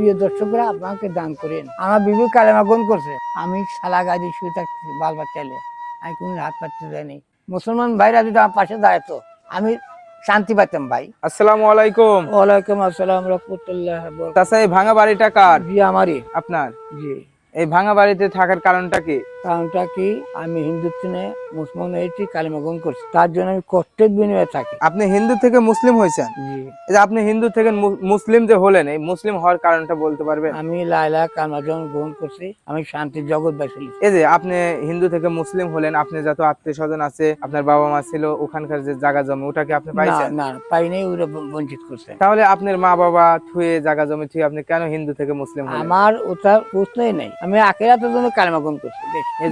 প্রিয় দর্শকরা আপনাকে দান করেন। আমার বিবি কালেমা গ্রহণ করছে। আমি সালা গাড়ি শুয়ে থাকছি বাল বাচ্চাইলে আমি কোনো হাত পাততে দেয়নি মুসলমান ভাইরা যদি আমার পাশে দাঁড়াতো আমি শান্তি পাইতাম ভাই। আসসালামু আলাইকুম। ওয়ালাইকুম আসসালাম রহমতুল্লাহ তাছাড়া এই ভাঙা বাড়িটা কার? জি আমারই। আপনার? জি। এই ভাঙা বাড়িতে থাকার কারণটা কি? কারণটা কি? আমি হিন্দুত্ব নিয়ে মুসলমান হয়েছি কালেমা গ্রহণ করছি। তার জন্য আমি কষ্টের বিনিময়ে থাকি। আপনি হিন্দু থেকে মুসলিম হয়েছেন? জি। এই যে আপনি হিন্দু থেকে মু- মুসলিম যে হলেন এই মুসলিম হওয়ার কারণটা বলতে পারবেন? আমি লাইলা কালমা যখন গ্রহণ করছি। আমি শান্তির জগৎ বাসি এই যে আপনি হিন্দু থেকে মুসলিম হলেন আপনি যত আত্মীয় স্বজন আছে আপনার বাবা মা ছিল ওখানকার যে জায়গা জমি ওটাকে আপনি না পাইছেন? না পাই নাই ওরা ব- বঞ্চিত করছে। তাহলে আপনার মা বাবা থুয়ে জায়গা জমি থুয়ে আপনি কেন হিন্দু থেকে মুসলিম হলেন? আমার ওটা প্রশ্নই নেই। আমি আকেরাতের জন্য কালেমা গ্রহণ করছি। বেশ, এই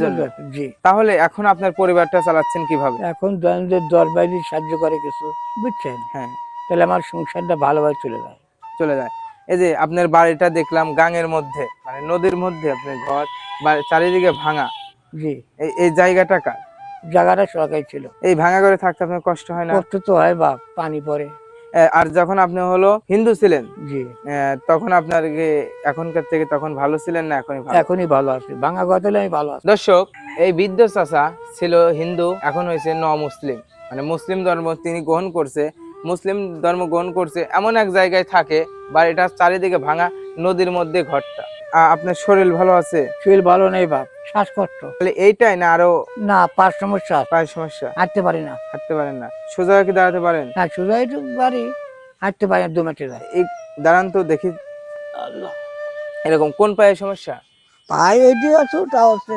জি। তাহলে এখন আপনার পরিবারটা চালাচ্ছেন কীভাবে? এখন দৈনন্দিন দরবারি সাহায্য করে কিছু বুঝছেন? হ্যাঁ। তাহলে আমার সংসারটা ভালোভাবে চলে যায়। চলে যায়। এই যে আপনার বাড়িটা দেখলাম গাঙের মধ্যে মানে নদীর মধ্যে আপনার ঘর বা চারিদিকে ভাঙা। জি। এই এই জায়গাটা কার? জায়গাটা সরকারি ছিল। এই ভাঙা করে থাকতে আপনার কষ্ট হয় না? কষ্ট তো হয় বাপ পানি পড়ে। আর যখন আপনি হলো হিন্দু ছিলেন জি। তখন আপনার কি এখনকার থেকে তখন ভালো ছিলেন না এখনই ভালো? এখনই ভালো আছি। ভাঙা কথা আমি ভালো আছি। দর্শক এই বৃদ্ধ চাষা ছিল হিন্দু এখন হয়েছে ন মুসলিম মানে মুসলিম ধর্ম তিনি গ্রহণ করছে মুসলিম ধর্ম গ্রহণ করছে এমন এক জায়গায় থাকে বা এটা চারিদিকে ভাঙা নদীর মধ্যে ঘরটা। আপনার শরীর ভালো আছে? শরীর ভালো নেই বাপ শ্বাসকষ্ট। তাহলে এইটাই না আরও না পাঁচ সমস্যা। প্রায় সমস্যা? হাঁটতে পারি না। হাঁটতে পারেন না। সোজা কি দাঁড়াতে পারেন? না সোজা একটু পারি। হাঁটতে পারি না দু মিনিটে এই দাঁড়ান তো দেখি। আল্লাহ। এরকম কোন পায়ে সমস্যা? পায়ে এটি আছে ওটাও আছে।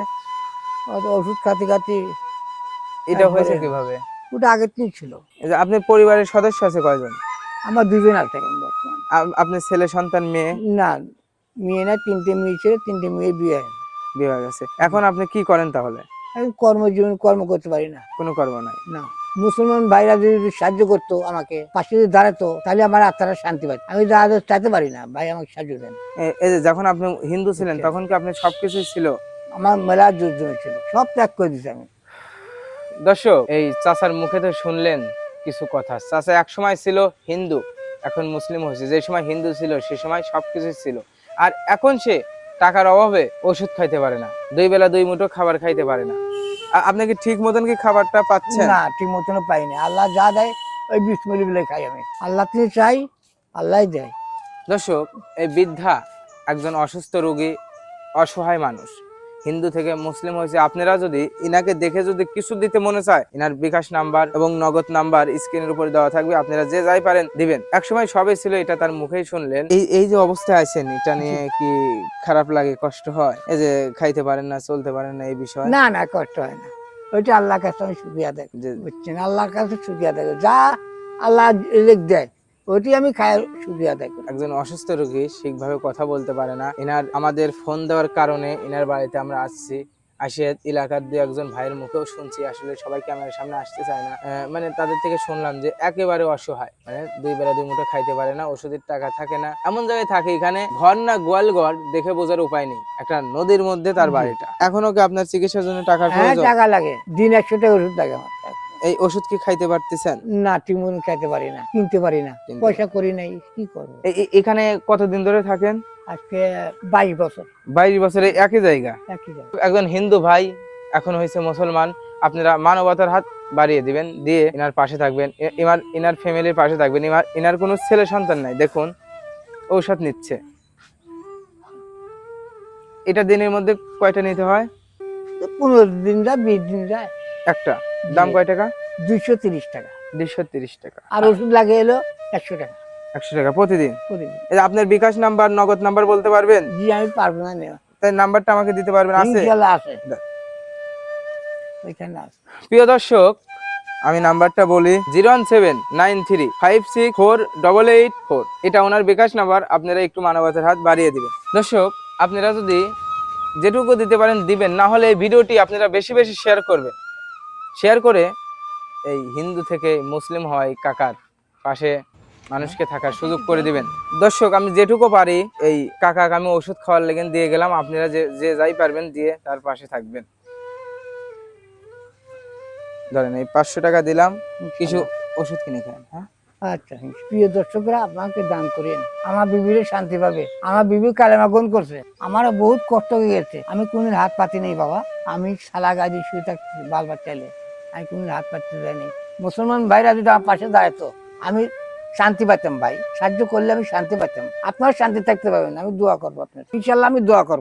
ওষুধ খাতে খাতে এটা হয়েছে কীভাবে? ওটা আগের দিন ছিল। আপনার পরিবারের সদস্য আছে কয়জন? আমার দুজন আছে বর্তমান। আপনার ছেলে সন্তান মেয়ে? না মেয়ে না তিনটে মেয়ে ছিল তিনটে মেয়ে বিয়ে হয়েছে বিয়ে হয়ে গেছে। এখন আপনি কি করেন তাহলে? আমি কর্মজীবন কর্ম করতে পারি না। কোনো কর্ম নাই? না। মুসলমান ভাইরা যদি সাহায্য করতো আমাকে পাশে যদি দাঁড়াতো তাহলে আমার আত্মারা শান্তি পাইতো। আমি দাঁড়াতে চাইতে পারি না ভাই আমাকে সাহায্য দেন। এই যে যখন আপনি হিন্দু ছিলেন আচ্ছা। তখন কি আপনি সবকিছুই ছিল? আমার মেলা জোর জমেছিল সব ত্যাগ করে দিতে আমি। দর্শক এই চাচার মুখে তো শুনলেন কিছু কথা। চাচা এক সময় ছিল হিন্দু এখন মুসলিম হয়েছে। যে সময় হিন্দু ছিল সে সময় সবকিছু ছিল। আর এখন সে টাকার অভাবে ওষুধ খাইতে পারে না। দুই বেলা দুই মুঠো খাবার খাইতে পারে না। আপনাকে আপনি কি ঠিক মতন কি খাবারটা পাচ্ছে না ঠিক মতন পাইনি আল্লাহ যা দেয় ওই বিষ মিলি মিলে খাই আমি। আল্লাহ থেকে চাই আল্লাহ দেয়। দর্শক এই বৃদ্ধা একজন অসুস্থ রোগী অসহায় মানুষ। হিন্দু থেকে মুসলিম হয়েছে আপনারা যদি ইনাকে দেখে যদি কিছু দিতে মনে চায় ইনার বিকাশ নাম্বার এবং নগদ নাম্বার স্ক্রিনের উপরে দেওয়া থাকবে আপনারা যে যাই পারেন দিবেন। একসময় সবই ছিল এটা তার মুখেই শুনলেন। এই এই যে অবস্থায় আছেন এটা নিয়ে কি খারাপ লাগে কষ্ট হয়? এই যে খাইতে পারেন না চলতে পারেন না এই বিষয়? না না কষ্ট হয় না। ওইটা আল্লাহর কাছে আমি সুবিধা দেয় যে বুঝছেন? আল্লাহর কাছে সুবিধা দেয় যা আল্লাহ দেয় ওইটি আমি খাই সুবিধা করি। একজন অসুস্থ রোগী ঠিকভাবে কথা বলতে পারে না। এনার আমাদের ফোন দেওয়ার কারণে এনার বাড়িতে আমরা আসছি। আসে এলাকার দু একজন ভাইয়ের মুখেও শুনছি আসলে সবাই ক্যামেরার সামনে আসতে চায় না। মানে তাদের থেকে শুনলাম যে একেবারে অসহায়। মানে দুই বেলা দুই মুঠো খাইতে পারে না ওষুধের টাকা থাকে না। এমন জায়গায় থাকে এখানে ঘর না গোয়াল ঘর দেখে বোঝার উপায় নেই। একটা নদীর মধ্যে তার বাড়িটা। এখনও কি আপনার চিকিৎসার জন্য টাকার হ্যাঁ? টাকা লাগে। দিন একশো টাকা ওষুধ লাগে আমার। এই ওষুধ কি খাইতে পারতেছেন? না মতন খাইতে পারি না কিনতে পারি না। পয়সা করি নাই কি করব? এখানে কতদিন ধরে থাকেন? আজকে বাইশ বছর। বাইশ বছরে একই জায়গা? একই জায়গা। একজন হিন্দু ভাই এখন হয়েছে মুসলমান আপনারা মানবতার হাত বাড়িয়ে দিবেন দিয়ে এনার পাশে থাকবেন এনার এনার ফ্যামিলির পাশে থাকবেন এনার এনার কোনো ছেলে সন্তান নাই দেখুন ঔষধ নিচ্ছে। এটা দিনের মধ্যে কয়টা নিতে হয়? পনেরো দিন যায় বিশ দিন যায়। একটা। দাম কয় টাকা? দুইশো তিরিশ টাকা। দুইশো তিরিশ টাকা। আর ওষুধ লাগে এলো একশো টাকা। একশো টাকা প্রতিদিন? প্রতিদিন। আপনার বিকাশ নাম্বার নগদ নাম্বার বলতে পারবেন? জি আমি পারব না তাই নাম্বারটা আমাকে দিতে পারবেন আছে? আছে। ওইখানে আছে। প্রিয় দর্শক আমি নাম্বারটা বলি zero one seven nine three five six four double eight four. এটা ওনার বিকাশ নাম্বার আপনারা একটু মানবতার হাত বাড়িয়ে দিবেন। দর্শক আপনারা যদি যেটুকু দিতে পারেন দিবেন না হলে এই ভিডিওটি আপনারা বেশি বেশি শেয়ার করবেন। শেয়ার করে এই হিন্দু থেকে মুসলিম হয় কাকার পাশে মানুষকে থাকার সুযোগ করে দিবেন। দর্শক, আমি যেটুকু পারি, এই কাকাকে আমি ওষুধ খাওয়ার লেগে দিয়ে গেলাম। আপনারা যে যে যাই পারবেন দিয়ে তার পাশে থাকবেন। ধরেন এই পাঁচশো টাকা দিলাম, কিছু ওষুধ কিনে খান হ্যাঁ? আচ্ছা প্রিয় দর্শকরা, আপনাকে দান করেন আমার বিবিরে শান্তি পাবে। আমার বিবি কালেমা গ্রহণ করছে। আমার বহুত কষ্ট হয়ে গেছে। আমি কোনদিন হাত পাতি নেই, বাবা। আমি সালা গাড়ি শুয়ে থাকছি বাল বাচ্চালে আমি কোনো হাত পাততে দেয়নি মুসলমান ভাইরা যদি আমার পাশে দাঁড়াতো আমি শান্তি পাইতাম ভাই। সাহায্য করলে আমি শান্তি পাইতাম। আপনার শান্তি থাকতে পারবেন, আমি দোয়া করব আপনার ইনশাল্লাহ আমি দোয়া করব।